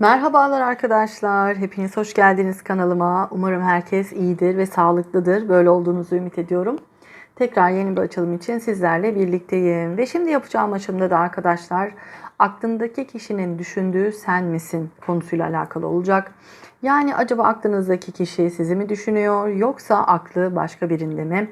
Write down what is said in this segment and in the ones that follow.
Merhabalar arkadaşlar. Hepiniz hoş geldiniz kanalıma. Umarım herkes iyidir ve sağlıklıdır. Böyle olduğunuzu ümit ediyorum. Tekrar yeni bir açılım için sizlerle birlikteyim. Ve şimdi yapacağım açılımda da arkadaşlar aklındaki kişinin düşündüğü sen misin konusuyla alakalı olacak. Yani acaba aklınızdaki kişi sizi mi düşünüyor yoksa aklı başka birinde mi?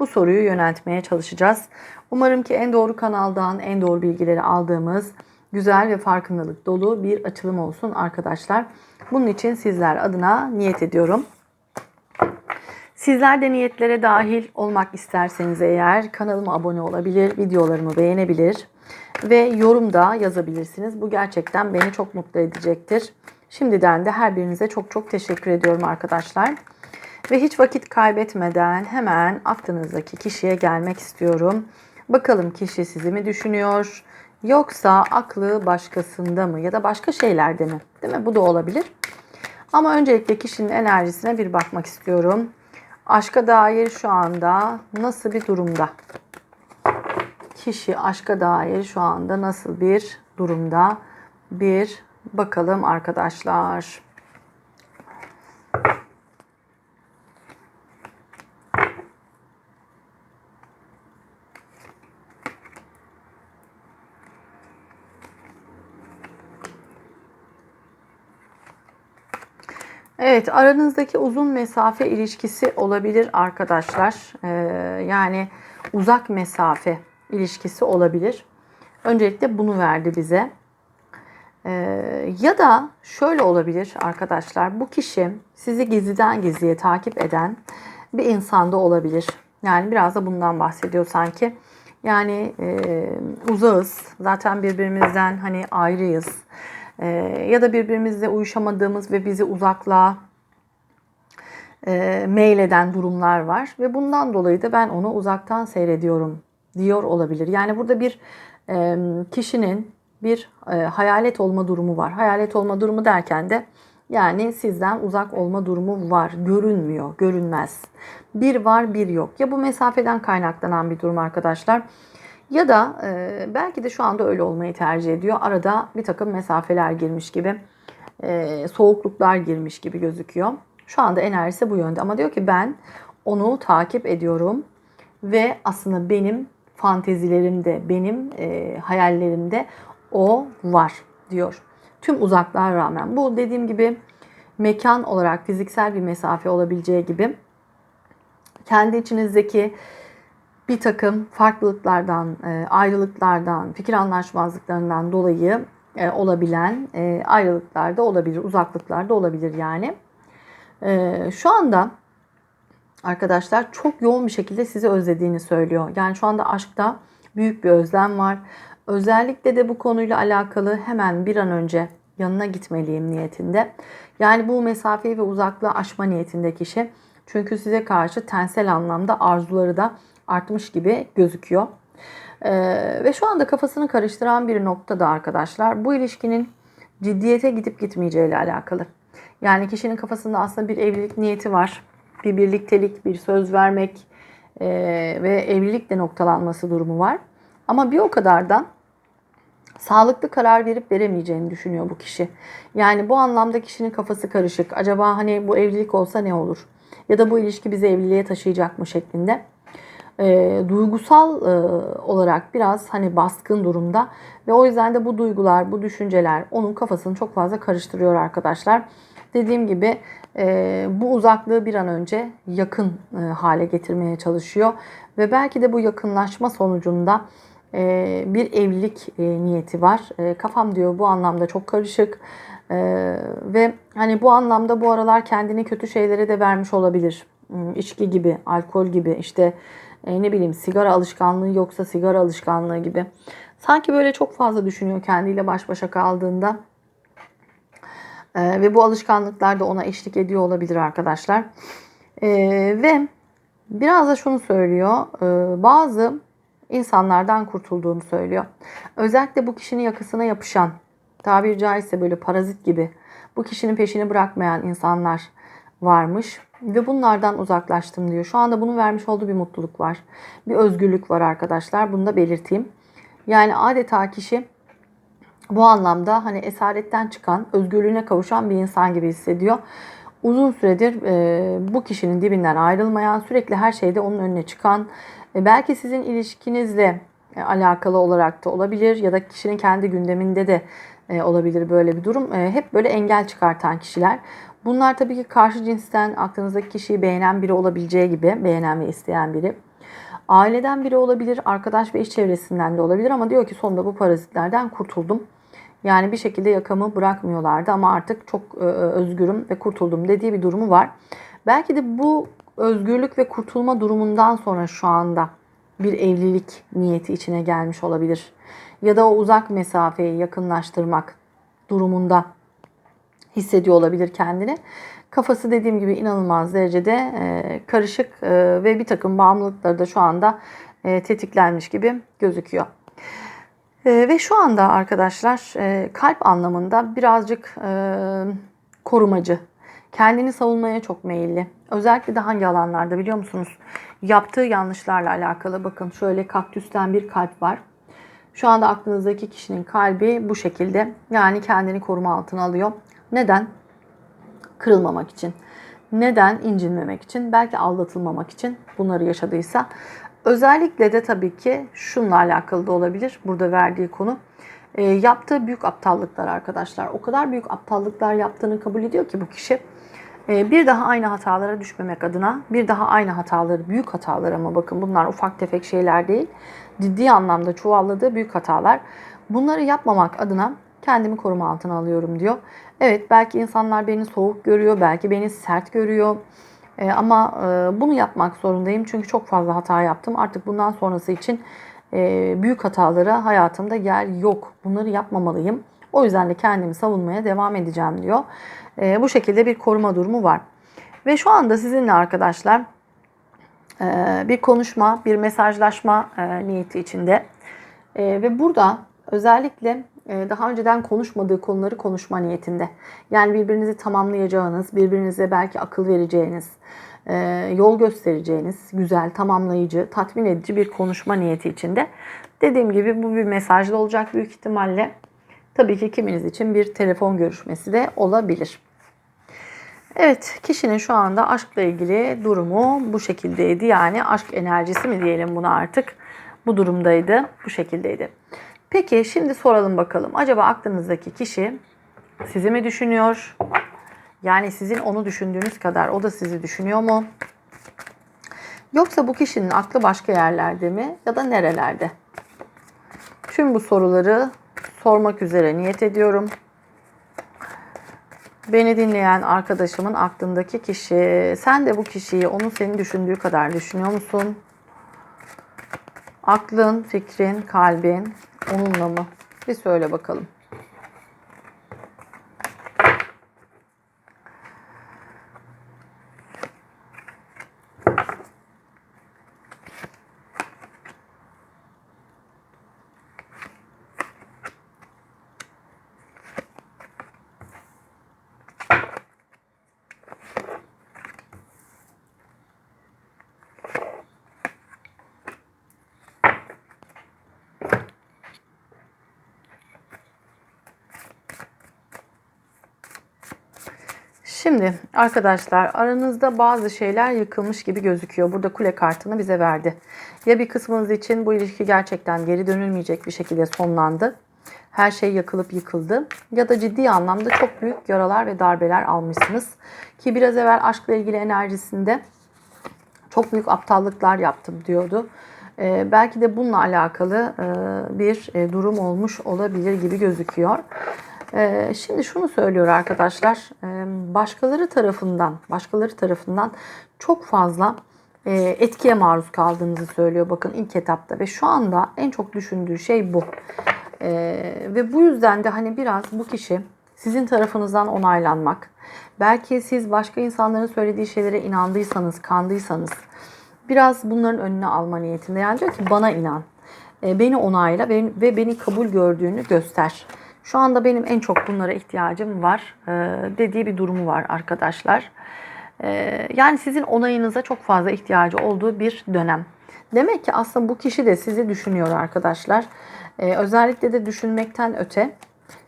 Bu soruyu yöneltmeye çalışacağız. Umarım ki en doğru kanaldan en doğru bilgileri aldığımız güzel ve farkındalık dolu bir açılım olsun arkadaşlar. Bunun için sizler adına niyet ediyorum. Sizler de niyetlere dahil olmak isterseniz eğer kanalıma abone olabilir, videolarımı beğenebilir ve yorumda yazabilirsiniz. Bu gerçekten beni çok mutlu edecektir. Şimdiden de her birinize çok çok teşekkür ediyorum arkadaşlar. Ve hiç vakit kaybetmeden hemen aklınızdaki kişiye gelmek istiyorum. Bakalım kişi sizi mi düşünüyor? Yoksa aklı başkasında mı ya da başka şeylerde mi? Değil mi? Bu da olabilir. Ama öncelikle kişinin enerjisine bir bakmak istiyorum. Aşka dair şu anda nasıl bir durumda? Kişi aşka dair şu anda nasıl bir durumda? Bir bakalım arkadaşlar. Evet, aranızdaki uzun mesafe ilişkisi olabilir arkadaşlar. Ee, yani uzak mesafe ilişkisi olabilir. Öncelikle bunu verdi bize. Ee, ya da şöyle olabilir arkadaşlar. Bu kişi sizi gizliden gizliye takip eden bir insanda olabilir. Yani biraz da bundan bahsediyor sanki. Yani e, uzağız. Zaten birbirimizden hani ayrıyız e, ya da birbirimizle uyuşamadığımız ve bizi uzaklığa e, meyleden durumlar var ve bundan dolayı da ben onu uzaktan seyrediyorum diyor olabilir. Yani burada bir e, kişinin bir e, hayalet olma durumu var. Hayalet olma durumu derken de yani sizden uzak olma durumu var. Görünmüyor, görünmez. Bir var, bir yok. Ya bu mesafeden kaynaklanan bir durum arkadaşlar. Ya da e, belki de şu anda öyle olmayı tercih ediyor. Arada bir takım mesafeler girmiş gibi, e, soğukluklar girmiş gibi gözüküyor. Şu anda enerjisi bu yönde ama diyor ki ben onu takip ediyorum ve aslında benim fantezilerimde, benim e, hayallerimde o var diyor. Tüm uzaklığa rağmen bu dediğim gibi mekan olarak fiziksel bir mesafe olabileceği gibi kendi içinizdeki bir takım farklılıklardan, e, ayrılıklardan, fikir anlaşmazlıklarından dolayı e, olabilen e, ayrılıklar da olabilir, uzaklıklar da olabilir yani. Şu anda arkadaşlar çok yoğun bir şekilde sizi özlediğini söylüyor. Yani şu anda aşkta büyük bir özlem var. Özellikle de bu konuyla alakalı hemen bir an önce yanına gitmeliyim niyetinde. Yani bu mesafeyi ve uzaklığı aşma niyetinde kişi. Çünkü size karşı tensel anlamda arzuları da artmış gibi gözüküyor. Ee, ve şu anda kafasını karıştıran bir nokta da arkadaşlar bu ilişkinin ciddiyete gidip gitmeyeceği ile alakalı. Yani kişinin kafasında aslında bir evlilik niyeti var. Bir birliktelik, bir söz vermek e, ve evlilikle noktalanması durumu var. Ama bir o kadar da sağlıklı karar verip veremeyeceğini düşünüyor bu kişi. Yani bu anlamda kişinin kafası karışık. Acaba hani bu evlilik olsa ne olur? Ya da bu ilişki bizi evliliğe taşıyacak mı şeklinde e, duygusal e, olarak biraz hani baskın durumda ve o yüzden de bu duygular, bu düşünceler onun kafasını çok fazla karıştırıyor arkadaşlar. Dediğim gibi e, bu uzaklığı bir an önce yakın e, hale getirmeye çalışıyor ve belki de bu yakınlaşma sonucunda e, bir evlilik e, niyeti var. E, kafam diyor bu anlamda çok karışık. Ee, ve hani bu anlamda bu aralar kendini kötü şeylere de vermiş olabilir. Hmm, içki gibi, alkol gibi, işte e, ne bileyim sigara alışkanlığı yoksa sigara alışkanlığı gibi. Sanki böyle çok fazla düşünüyor kendiyle baş başa kaldığında. E, ve bu alışkanlıklar da ona eşlik ediyor olabilir arkadaşlar. E, ve biraz da şunu söylüyor. E, bazı insanlardan kurtulduğunu söylüyor. Özellikle bu kişinin yakasına yapışan, tabiri caizse böyle parazit gibi bu kişinin peşini bırakmayan insanlar varmış ve bunlardan uzaklaştım diyor. Şu anda bunun vermiş olduğu bir mutluluk var. Bir özgürlük var arkadaşlar. Bunu da belirteyim. Yani adeta kişi bu anlamda hani esaretten çıkan, özgürlüğüne kavuşan bir insan gibi hissediyor. Uzun süredir e, bu kişinin dibinden ayrılmayan, sürekli her şeyde onun önüne çıkan, e, belki sizin ilişkinizle e, alakalı olarak da olabilir ya da kişinin kendi gündeminde de e, olabilir böyle bir durum. E, hep böyle engel çıkartan kişiler. Bunlar tabii ki karşı cinsten aklınızdaki kişiyi beğenen biri olabileceği gibi, beğenen ve isteyen biri. Aileden biri olabilir, arkadaş ve iş çevresinden de olabilir ama diyor ki sonunda bu parazitlerden kurtuldum. Yani bir şekilde yakamı bırakmıyorlardı ama artık çok e, özgürüm ve kurtuldum dediği bir durumu var. Belki de bu özgürlük ve kurtulma durumundan sonra şu anda bir evlilik niyeti içine gelmiş olabilir. Ya da o uzak mesafeyi yakınlaştırmak durumunda hissediyor olabilir kendini. Kafası dediğim gibi inanılmaz derecede e, karışık e, ve bir takım bağımlılıkları da şu anda e, tetiklenmiş gibi gözüküyor. Ve şu anda arkadaşlar kalp anlamında birazcık korumacı, kendini savunmaya çok meyilli. Özellikle de hangi alanlarda biliyor musunuz? Yaptığı yanlışlarla alakalı bakın şöyle kaktüsten bir kalp var. Şu anda aklınızdaki kişinin kalbi bu şekilde. Yani kendini koruma altına alıyor. Neden? Kırılmamak için. Neden? incinmemek için. Belki aldatılmamak için bunları yaşadıysa. Özellikle de tabii ki şununla alakalı da olabilir. Burada verdiği konu. E, yaptığı büyük aptallıklar arkadaşlar. O kadar büyük aptallıklar yaptığını kabul ediyor ki bu kişi. E, bir daha aynı hatalara düşmemek adına bir daha aynı hataları, büyük hatalar ama bakın bunlar ufak tefek şeyler değil. Ciddi anlamda çuvalladığı büyük hatalar. Bunları yapmamak adına kendimi koruma altına alıyorum diyor. Evet belki insanlar beni soğuk görüyor, belki beni sert görüyor. E, ama e, bunu yapmak zorundayım çünkü çok fazla hata yaptım. Artık bundan sonrası için e, büyük hatalara hayatımda yer yok. Bunları yapmamalıyım. O yüzden de kendimi savunmaya devam edeceğim diyor. E, bu şekilde bir koruma durumu var. Ve şu anda sizinle arkadaşlar e, bir konuşma, bir mesajlaşma e, niyeti içinde. E, ve burada özellikle daha önceden konuşmadığı konuları konuşma niyetinde. Yani birbirinizi tamamlayacağınız, birbirinize belki akıl vereceğiniz, e, yol göstereceğiniz, güzel, tamamlayıcı, tatmin edici bir konuşma niyeti içinde. Dediğim gibi bu bir mesajlı olacak büyük ihtimalle. Tabii ki kiminiz için bir telefon görüşmesi de olabilir. Evet, kişinin şu anda aşkla ilgili durumu bu şekildeydi. Yani aşk enerjisi mi diyelim buna artık. Bu durumdaydı, bu şekildeydi. Peki şimdi soralım bakalım. Acaba aklınızdaki kişi sizi mi düşünüyor? Yani sizin onu düşündüğünüz kadar o da sizi düşünüyor mu? Yoksa bu kişinin aklı başka yerlerde mi ya da nerelerde? Tüm bu soruları sormak üzere niyet ediyorum. Beni dinleyen arkadaşımın aklındaki kişi, sen de bu kişiyi onun seni düşündüğü kadar düşünüyor musun? Aklın, fikrin, kalbin onunla mı? Bir söyle bakalım. Şimdi arkadaşlar aranızda bazı şeyler yıkılmış gibi gözüküyor. Burada kule kartını bize verdi. Ya bir kısmınız için bu ilişki gerçekten geri dönülmeyecek bir şekilde sonlandı. Her şey yakılıp yıkıldı. Ya da ciddi anlamda çok büyük yaralar ve darbeler almışsınız. Ki biraz evvel aşkla ilgili enerjisinde çok büyük aptallıklar yaptım diyordu. Ee, belki de bununla alakalı e, bir e, durum olmuş olabilir gibi gözüküyor. Ee, şimdi şunu söylüyor arkadaşlar. Ee, başkaları tarafından, başkaları tarafından çok fazla e, etkiye maruz kaldığınızı söylüyor. Bakın ilk etapta ve şu anda en çok düşündüğü şey bu. Ee, ve bu yüzden de hani biraz bu kişi sizin tarafınızdan onaylanmak. Belki siz başka insanların söylediği şeylere inandıysanız, kandıysanız biraz bunların önüne alma niyetinde. Yani diyor ki bana inan, beni onayla ve beni kabul gördüğünü göster. Şu anda benim en çok bunlara ihtiyacım var e, dediği bir durumu var arkadaşlar. E, yani sizin onayınıza çok fazla ihtiyacı olduğu bir dönem. Demek ki aslında bu kişi de sizi düşünüyor arkadaşlar. E, özellikle de düşünmekten öte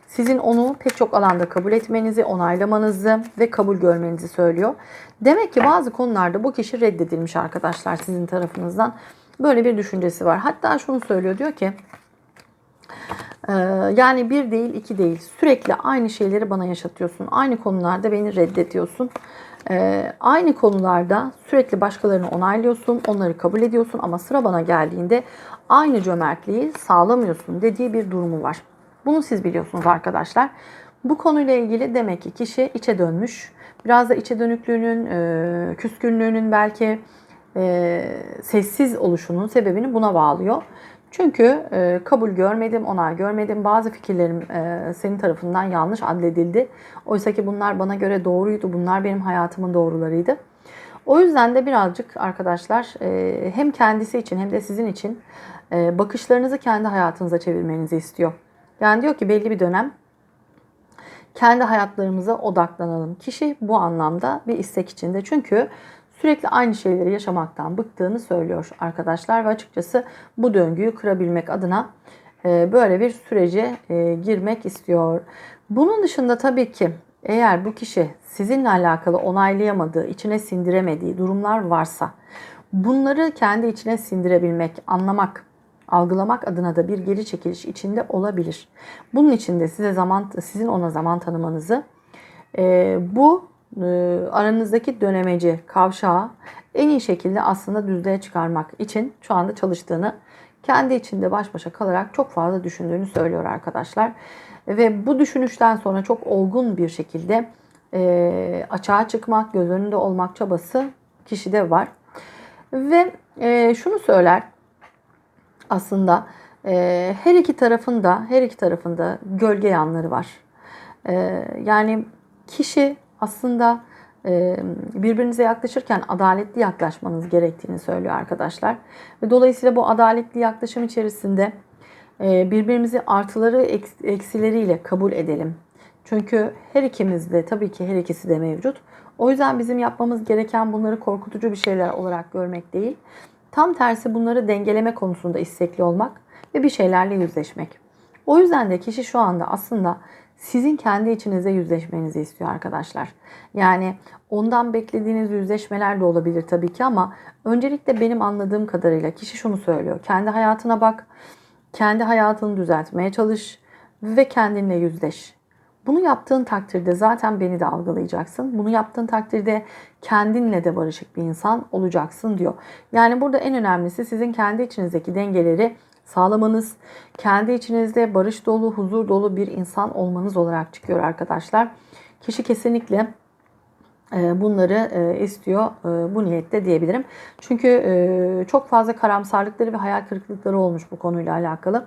sizin onu pek çok alanda kabul etmenizi, onaylamanızı ve kabul görmenizi söylüyor. Demek ki bazı konularda bu kişi reddedilmiş arkadaşlar sizin tarafınızdan. Böyle bir düşüncesi var. Hatta şunu söylüyor diyor ki yani bir değil iki değil sürekli aynı şeyleri bana yaşatıyorsun. Aynı konularda beni reddediyorsun. Ee, aynı konularda sürekli başkalarını onaylıyorsun, onları kabul ediyorsun ama sıra bana geldiğinde aynı cömertliği sağlamıyorsun dediği bir durumu var. Bunu siz biliyorsunuz arkadaşlar. Bu konuyla ilgili demek ki kişi içe dönmüş. Biraz da içe dönüklüğünün, e, küskünlüğünün belki e, sessiz oluşunun sebebini buna bağlıyor. Çünkü e, kabul görmedim, onay görmedim. Bazı fikirlerim e, senin tarafından yanlış adledildi. Oysa ki bunlar bana göre doğruydu. Bunlar benim hayatımın doğrularıydı. O yüzden de birazcık arkadaşlar e, hem kendisi için hem de sizin için e, bakışlarınızı kendi hayatınıza çevirmenizi istiyor. Yani diyor ki belli bir dönem kendi hayatlarımıza odaklanalım. Kişi bu anlamda bir istek içinde. Çünkü sürekli aynı şeyleri yaşamaktan bıktığını söylüyor arkadaşlar ve açıkçası bu döngüyü kırabilmek adına e, böyle bir sürece e, girmek istiyor. Bunun dışında tabii ki eğer bu kişi sizinle alakalı onaylayamadığı, içine sindiremediği durumlar varsa bunları kendi içine sindirebilmek, anlamak, algılamak adına da bir geri çekiliş içinde olabilir. Bunun için de size zaman sizin ona zaman tanımanızı e, bu aranızdaki dönemeci, kavşağı en iyi şekilde aslında düzlüğe çıkarmak için şu anda çalıştığını kendi içinde baş başa kalarak çok fazla düşündüğünü söylüyor arkadaşlar. Ve bu düşünüşten sonra çok olgun bir şekilde e, açığa çıkmak, göz önünde olmak çabası kişide var. Ve e, şunu söyler aslında e, her iki tarafında her iki tarafında gölge yanları var. E, yani kişi aslında birbirinize yaklaşırken adaletli yaklaşmanız gerektiğini söylüyor arkadaşlar. Ve dolayısıyla bu adaletli yaklaşım içerisinde birbirimizi artıları eksileriyle kabul edelim. Çünkü her ikimiz de tabii ki her ikisi de mevcut. O yüzden bizim yapmamız gereken bunları korkutucu bir şeyler olarak görmek değil. Tam tersi bunları dengeleme konusunda istekli olmak ve bir şeylerle yüzleşmek. O yüzden de kişi şu anda aslında sizin kendi içinize yüzleşmenizi istiyor arkadaşlar. Yani ondan beklediğiniz yüzleşmeler de olabilir tabii ki ama öncelikle benim anladığım kadarıyla kişi şunu söylüyor. Kendi hayatına bak, kendi hayatını düzeltmeye çalış ve kendinle yüzleş. Bunu yaptığın takdirde zaten beni de algılayacaksın. Bunu yaptığın takdirde kendinle de barışık bir insan olacaksın diyor. Yani burada en önemlisi sizin kendi içinizdeki dengeleri sağlamanız, kendi içinizde barış dolu, huzur dolu bir insan olmanız olarak çıkıyor arkadaşlar. Kişi kesinlikle e, bunları e, istiyor e, bu niyette diyebilirim. Çünkü çok fazla karamsarlıkları ve hayal kırıklıkları olmuş bu konuyla alakalı.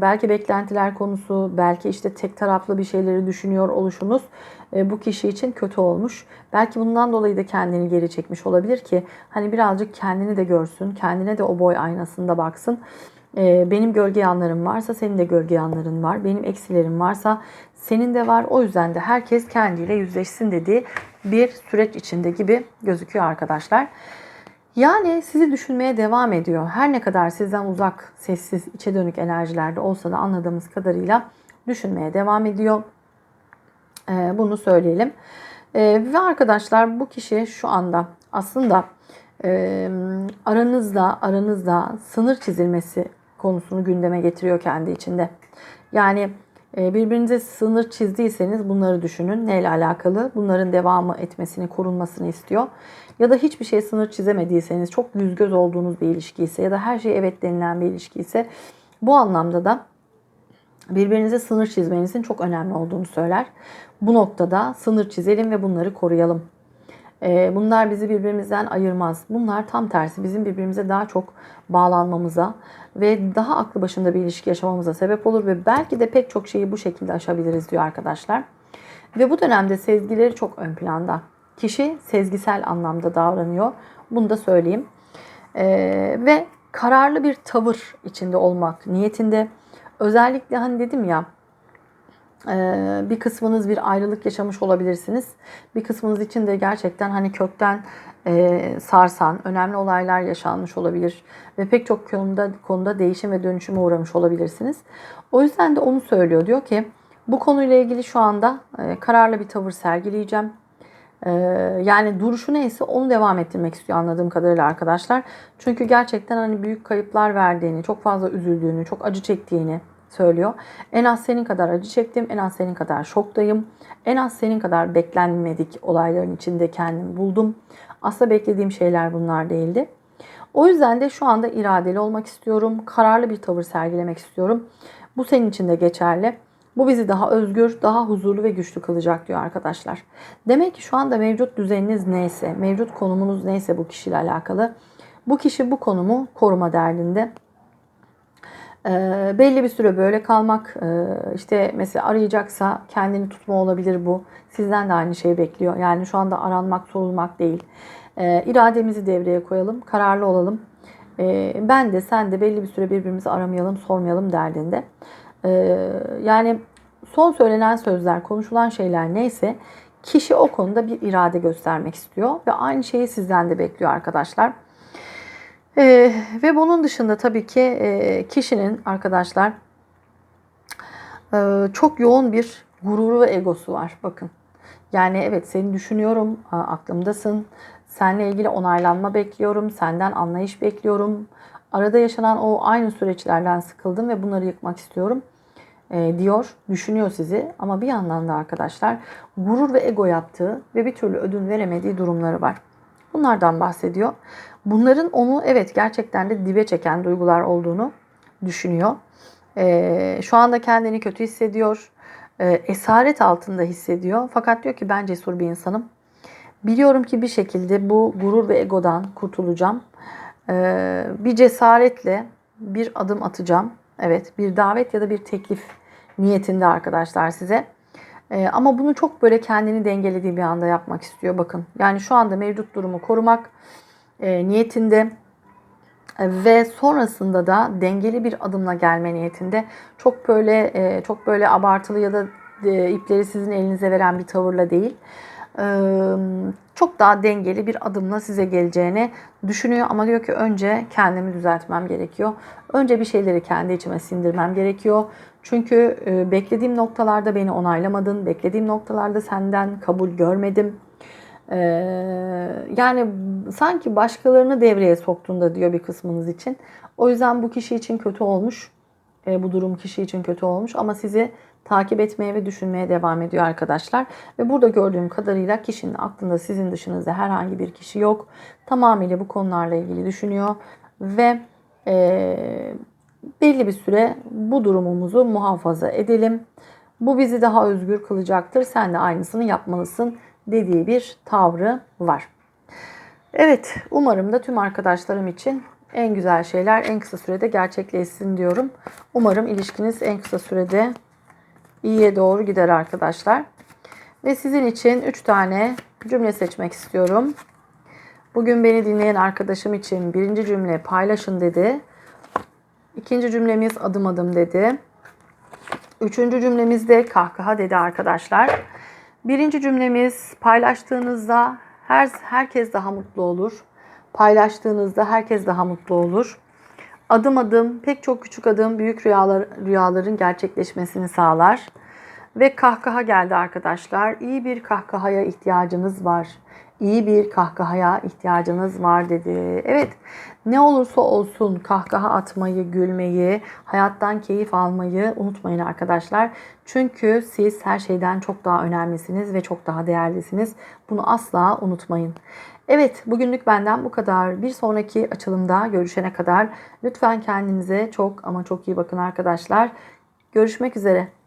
Belki beklentiler konusu, belki işte tek taraflı bir şeyleri düşünüyor oluşunuz bu kişi için kötü olmuş. Belki bundan dolayı da kendini geri çekmiş olabilir ki hani birazcık kendini de görsün, kendine de o boy aynasında baksın. Benim gölge yanlarım varsa senin de gölge yanların var. Benim eksilerim varsa senin de var. O yüzden de herkes kendiyle yüzleşsin dediği bir süreç içinde gibi gözüküyor arkadaşlar. Yani sizi düşünmeye devam ediyor. Her ne kadar sizden uzak, sessiz, içe dönük enerjilerde olsa da anladığımız kadarıyla düşünmeye devam ediyor. Ee, bunu söyleyelim. Ee, ve arkadaşlar bu kişi şu anda aslında e, aranızda aranızda sınır çizilmesi konusunu gündeme getiriyor kendi içinde. Yani e, birbirinize sınır çizdiyseniz bunları düşünün. Neyle alakalı? Bunların devamı etmesini, korunmasını istiyor. Ya da hiçbir şey sınır çizemediyseniz, çok yüz göz olduğunuz bir ilişki ise ya da her şey evet denilen bir ilişki ise bu anlamda da birbirinize sınır çizmenizin çok önemli olduğunu söyler. Bu noktada sınır çizelim ve bunları koruyalım. Ee, bunlar bizi birbirimizden ayırmaz. Bunlar tam tersi bizim birbirimize daha çok bağlanmamıza ve daha aklı başında bir ilişki yaşamamıza sebep olur ve belki de pek çok şeyi bu şekilde aşabiliriz diyor arkadaşlar. Ve bu dönemde sezgileri çok ön planda. Kişi sezgisel anlamda davranıyor. Bunu da söyleyeyim. Ee, ve kararlı bir tavır içinde olmak niyetinde. Özellikle hani dedim ya Ee, bir kısmınız bir ayrılık yaşamış olabilirsiniz. Bir kısmınız için de gerçekten hani kökten e, sarsan önemli olaylar yaşanmış olabilir ve pek çok konuda konuda değişim ve dönüşüme uğramış olabilirsiniz. O yüzden de onu söylüyor. Diyor ki bu konuyla ilgili şu anda e, kararlı bir tavır sergileyeceğim. E, yani duruşu neyse onu devam ettirmek istiyor anladığım kadarıyla arkadaşlar. Çünkü gerçekten hani büyük kayıplar verdiğini, çok fazla üzüldüğünü, çok acı çektiğini söylüyor. En az senin kadar acı çektim, en az senin kadar şoktayım, en az senin kadar beklenmedik olayların içinde kendimi buldum. Aslında beklediğim şeyler bunlar değildi. O yüzden de şu anda iradeli olmak istiyorum. Kararlı bir tavır sergilemek istiyorum. Bu senin için de geçerli. Bu bizi daha özgür, daha huzurlu ve güçlü kılacak diyor arkadaşlar. Demek ki şu anda mevcut düzeniniz neyse, mevcut konumunuz neyse bu kişiyle alakalı. Bu kişi bu konumu koruma derdinde. E, belli bir süre böyle kalmak, e, işte mesela arayacaksa kendini tutma olabilir bu. Sizden de aynı şeyi bekliyor. Yani şu anda aranmak, sorulmak değil. E, irademizi devreye koyalım, kararlı olalım. E, ben de sen de belli bir süre birbirimizi aramayalım, sormayalım derdinde. E, yani son söylenen sözler, konuşulan şeyler neyse kişi o konuda bir irade göstermek istiyor ve aynı şeyi sizden de bekliyor arkadaşlar. Ee, ve bunun dışında tabii ki e, kişinin arkadaşlar e, çok yoğun bir gururu ve egosu var. Bakın. Yani evet seni düşünüyorum, aklımdasın. Seninle ilgili onaylanma bekliyorum, senden anlayış bekliyorum. Arada yaşanan o aynı süreçlerden sıkıldım ve bunları yıkmak istiyorum e, diyor, düşünüyor sizi. Ama bir yandan da arkadaşlar gurur ve ego yaptığı ve bir türlü ödün veremediği durumları var. Bunlardan bahsediyor. Bunların onu evet gerçekten de dibe çeken duygular olduğunu düşünüyor. Ee, şu anda kendini kötü hissediyor. Ee, esaret altında hissediyor. Fakat diyor ki ben cesur bir insanım. Biliyorum ki bir şekilde bu gurur ve egodan kurtulacağım. Ee, bir cesaretle bir adım atacağım. Evet bir davet ya da bir teklif niyetinde arkadaşlar size. Ee, ama bunu çok böyle kendini dengelediği bir anda yapmak istiyor. Bakın yani şu anda mevcut durumu korumak e, niyetinde ve sonrasında da dengeli bir adımla gelme niyetinde çok böyle e, çok böyle abartılı ya da e, ipleri sizin elinize veren bir tavırla değil çok daha dengeli bir adımla size geleceğini düşünüyor ama diyor ki önce kendimi düzeltmem gerekiyor. Önce bir şeyleri kendi içime sindirmem gerekiyor. Çünkü beklediğim noktalarda beni onaylamadın, beklediğim noktalarda senden kabul görmedim. Yani sanki başkalarını devreye soktuğunda diyor bir kısmınız için. O yüzden bu kişi için kötü olmuş. Bu durum kişi için kötü olmuş ama sizi takip etmeye ve düşünmeye devam ediyor arkadaşlar. Ve burada gördüğüm kadarıyla kişinin aklında sizin dışınızda herhangi bir kişi yok. Tamamıyla bu konularla ilgili düşünüyor ve e, belli bir süre bu durumumuzu muhafaza edelim. Bu bizi daha özgür kılacaktır. Sen de aynısını yapmalısın dediği bir tavrı var. Evet, umarım da tüm arkadaşlarım için en güzel şeyler en kısa sürede gerçekleşsin diyorum. Umarım ilişkiniz en kısa sürede iyiye doğru gider arkadaşlar. Ve sizin için 3 tane cümle seçmek istiyorum. Bugün beni dinleyen arkadaşım için birinci cümle paylaşın dedi. İkinci cümlemiz adım adım dedi. Üçüncü cümlemiz de kahkaha dedi arkadaşlar. Birinci cümlemiz paylaştığınızda her herkes daha mutlu olur. Paylaştığınızda herkes daha mutlu olur. Adım adım pek çok küçük adım büyük rüyalar, rüyaların gerçekleşmesini sağlar. Ve kahkaha geldi arkadaşlar. İyi bir kahkahaya ihtiyacınız var. İyi bir kahkahaya ihtiyacınız var dedi. Evet ne olursa olsun kahkaha atmayı, gülmeyi, hayattan keyif almayı unutmayın arkadaşlar. Çünkü siz her şeyden çok daha önemlisiniz ve çok daha değerlisiniz. Bunu asla unutmayın. Evet bugünlük benden bu kadar. Bir sonraki açılımda görüşene kadar lütfen kendinize çok ama çok iyi bakın arkadaşlar. Görüşmek üzere.